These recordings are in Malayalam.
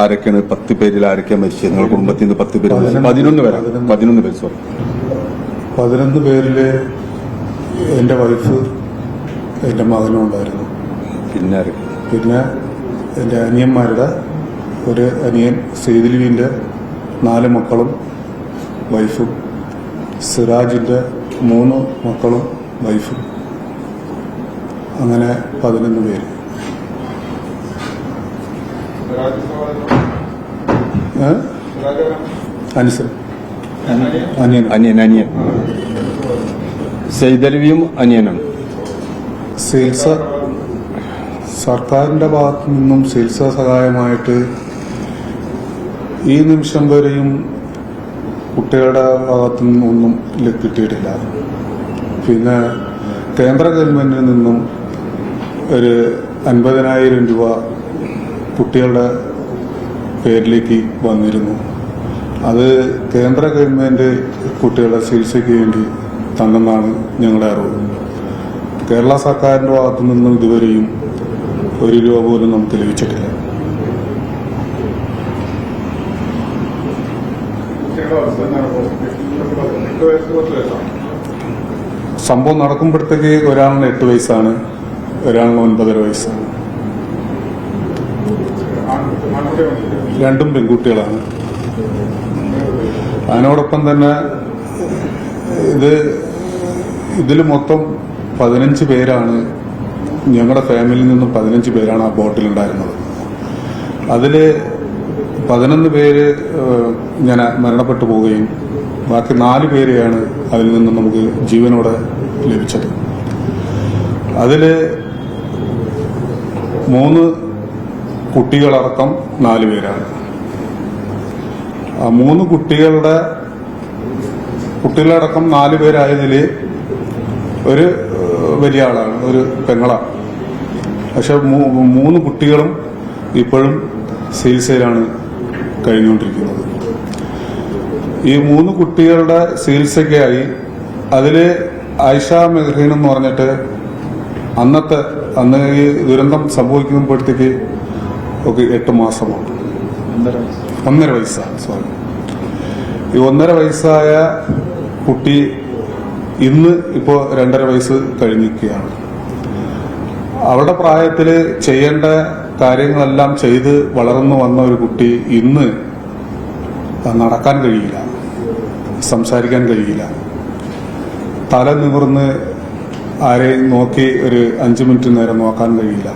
ആരൊക്കെയാണ് പത്ത് പേരിൽ ആരൊക്കെയാണ് മരിച്ചത്? നിങ്ങളുടെ കുടുംബത്തിൽ നിന്ന് പത്ത് പേര് മരിച്ചത്? പതിനൊന്ന് പേരാ. പതിനൊന്ന് പേര് സോറി പതിനൊന്ന് പേരിൽ എന്റെ വൈഫ് എന്റെ മകനും ഉണ്ടായിരുന്നു. പിന്നെ ആരൊക്കെ? പിന്നെ എന്റെ അനിയന്മാരുടെ ഒരു അനിയൻ ശ്രീദിലിവിന്റെ നാല് മക്കളും വൈഫും സിറാജിന്റെ മൂന്ന് മക്കളും വൈഫും അങ്ങനെ പതിനൊന്ന് പേര്. അനുസരിച്ച് അനിയൻ അനിയൻ അനിയൻ. സെയ്തലവിയും അനിയനാണ് ചികിത്സ സർക്കാരിന്റെ ഭാഗത്തു നിന്നും ചികിത്സ സഹായമായിട്ട് ഈ നിമിഷം വരെയും കുട്ടികളുടെ ഭാഗത്തു നിന്നൊന്നും കിട്ടിയിട്ടില്ല പിന്നെ കേന്ദ്ര ഗവൺമെന്റിൽ നിന്നും ഒരു അൻപതിനായിരം രൂപ കുട്ടികളുടെ പേരിലേക്ക് വന്നിരുന്നു. അത് കേന്ദ്ര ഗവൺമെന്റ് കുട്ടികളുടെ ചികിത്സയ്ക്ക് വേണ്ടി തന്നെന്നാണ് ഞങ്ങളുടെ അറിവ്. കേരള സർക്കാരിന്റെ ഭാഗത്തു നിന്നും ഇതുവരെയും ഒരു രൂപ പോലും നമുക്ക് ലഭിച്ചിട്ടില്ല. സംഭവം നടക്കുമ്പോഴത്തേക്ക് ഒരാളിന് എട്ട് വയസ്സാണ് ഒരാളിന് ഒൻപതര വയസ്സാണ്. രണ്ടും പെൺകുട്ടികളാണ്. അതിനോടൊപ്പം തന്നെ ഇത് ഇതിൽ മൊത്തം പതിനഞ്ച് പേരാണ്. ഞങ്ങളുടെ ഫാമിലിയിൽ നിന്നും പതിനഞ്ച് പേരാണ് ആ ബോട്ടിലുണ്ടായിരുന്നത് അതിൽ പതിനൊന്ന് പേര് ഞാൻ മരണപ്പെട്ടു പോവുകയും ബാക്കി നാല് പേരെയാണ് അതിൽ നിന്നും നമുക്ക് ജീവനോടെ ലഭിച്ചത്. അതിൽ മൂന്ന് കുട്ടികളടക്കം നാല് പേരാണ്. മൂന്ന് കുട്ടികളുടെ കുട്ടികളടക്കം നാല് പേരായതിൽ ഒരു വലിയ ആളാണ് ഒരു പെങ്ങളാണ്. പക്ഷെ മൂന്ന് കുട്ടികളും ഇപ്പോഴും ചികിത്സയിലാണ് കഴിഞ്ഞുകൊണ്ടിരിക്കുന്നത്. ഈ മൂന്ന് കുട്ടികളുടെ ചികിത്സയ്ക്കായി അതിൽ ആയിഷ മെഹ്റീൻ എന്ന് പറഞ്ഞിട്ട് അന്നത്തെ അന്ന് ഈ ദുരന്തം സംഭവിക്കുമ്പോഴത്തേക്ക് ഒക്കെ എട്ട് മാസമാണ്. ഒന്നര വയസ്സാണ് സോറി ഈ ഒന്നര വയസ്സായ കുട്ടി ഇന്ന് ഇപ്പോ രണ്ടര വയസ്സ് കഴിഞ്ഞിരിക്കുകയാണ്. അവരുടെ പ്രായത്തിൽ ചെയ്യേണ്ട കാര്യങ്ങളെല്ലാം ചെയ്ത് വളർന്നു വന്ന ഒരു കുട്ടി ഇന്ന് നടക്കാൻ കഴിയില്ല. സംസാരിക്കാൻ കഴിയില്ല. തല നിവർന്ന് ആരെയും നോക്കി ഒരു അഞ്ചു മിനിറ്റ് നേരം നോക്കാൻ കഴിയില്ല.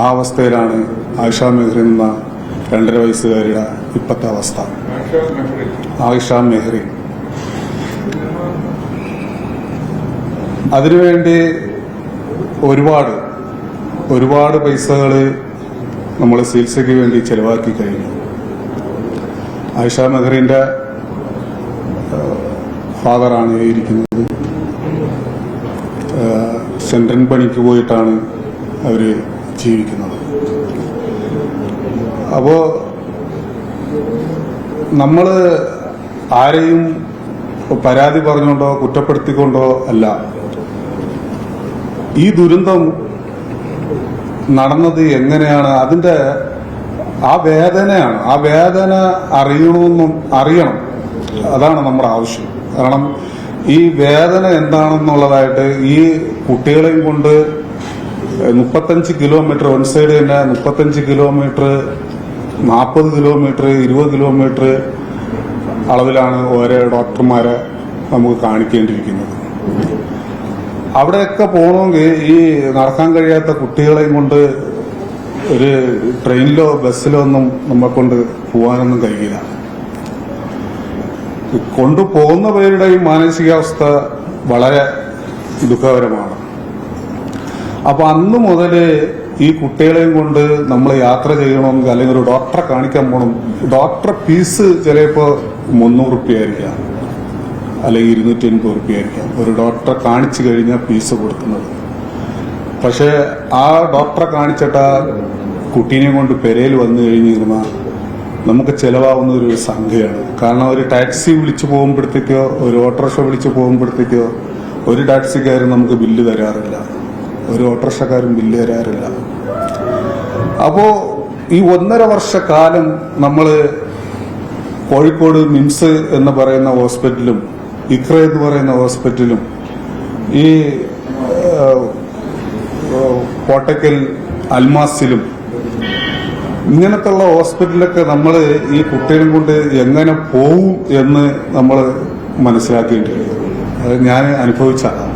ആ അവസ്ഥയിലാണ് ആയിഷ മെഹ്റി എന്ന രണ്ടര വയസ്സുകാരിയുടെ ഇപ്പോഴത്തെ അവസ്ഥ. ആയിഷ മെഹ്റി. അതിനുവേണ്ടി ഒരുപാട് ഒരുപാട് പൈസകൾ നമ്മൾ ചികിത്സയ്ക്ക് വേണ്ടി ചെലവാക്കി കഴിഞ്ഞു. ആയിഷ മെഹ്റിന്റെ ഫാദറാണ് ഇരിക്കുന്നത്. സെൻട്രൻ പണിക്ക് പോയിട്ടാണ് അവർ ജീവിക്കുന്നത്. അപ്പോ നമ്മൾ ആരെയും പരാതി പറഞ്ഞുകൊണ്ടോ കുറ്റപ്പെടുത്തിക്കൊണ്ടോ അല്ല. ഈ ദുരന്തം നടന്നത് എങ്ങനെയാണ്? അതിന്റെ ആ വേദനയാണ്. ആ വേദന അറിയണമെന്നും അറിയണം. അതാണ് നമ്മുടെ ആവശ്യം. കാരണം ഈ വേദന എന്താണെന്നുള്ളതായിട്ട് ഈ കുട്ടികളെയും കൊണ്ട് മുപ്പത്തഞ്ച് കിലോമീറ്റർ വൺ സൈഡ് തന്നെ മുപ്പത്തഞ്ച് കിലോമീറ്റർ നാൽപ്പത് കിലോമീറ്റർ ഇരുപത് കിലോമീറ്റർ അളവിലാണ് ഓരോ ഡോക്ടർമാരെ നമുക്ക് കാണിക്കേണ്ടിയിരിക്കുന്നത്. അവിടെയൊക്കെ പോകണമെങ്കിൽ ഈ നടക്കാൻ കഴിയാത്ത കുട്ടികളെയും കൊണ്ട് ഒരു ട്രെയിനിലോ ബസ്സിലോ ഒന്നും നമ്മെ കൊണ്ട് പോകാനൊന്നും കഴിയില്ല. കൊണ്ടുപോകുന്ന പേരുടെയും മാനസികാവസ്ഥ വളരെ ദുഃഖകരമാണ്. അപ്പൊ അന്ന് മുതൽ ഈ കുട്ടികളെയും കൊണ്ട് നമ്മൾ യാത്ര ചെയ്യണമെങ്കിൽ അല്ലെങ്കിൽ ഒരു ഡോക്ടറെ കാണിക്കാൻ പോകണം. ഡോക്ടറെ ഫീസ് ചിലപ്പോൾ മുന്നൂറ് റുപ്യ ആയിരിക്കാം. അല്ലെങ്കിൽ ഇരുന്നൂറ്റി അൻപത് റുപ്യ ആയിരിക്കാം. ഒരു ഡോക്ടറെ കാണിച്ചു കഴിഞ്ഞാൽ ഫീസ് കൊടുക്കുന്നത്. പക്ഷേ ആ ഡോക്ടറെ കാണിച്ചിട്ട് കുട്ടീനെയും കുട്ടീനെ കൊണ്ട് പെരയിൽ വന്നു കഴിഞ്ഞിരുന്നാൽ നമുക്ക് ചിലവാകുന്ന ഒരു സംഖ്യയാണ്. കാരണം ഒരു ടാക്സി വിളിച്ചു പോകുമ്പോഴത്തേക്കോ ഒരു ഓട്ടോറിക്ഷ വിളിച്ചു പോകുമ്പോഴത്തേക്കോ ഒരു ടാക്സിക്കാരും നമുക്ക് ബില്ല് തരാറില്ല. ഒരു ഓട്ടോറിക്ഷക്കാരും ബില്ല് തരാറില്ല. അപ്പോ ഈ ഒന്നര വർഷക്കാലം നമ്മൾ കോഴിക്കോട് മിംസ് എന്ന് പറയുന്ന ഹോസ്പിറ്റലും ഇക്ര എന്ന് പറയുന്ന ഹോസ്പിറ്റലും ഈ കോട്ടക്കൽ അൽമാസിലും ഇങ്ങനത്തുള്ള ഹോസ്പിറ്റലൊക്കെ നമ്മൾ ഈ കുട്ടികളും കൊണ്ട് എങ്ങനെ പോവും എന്ന് നമ്മൾ മനസ്സിലാക്കിയിട്ടുണ്ട് അത് ഞാൻ അനുഭവിച്ചതാണ്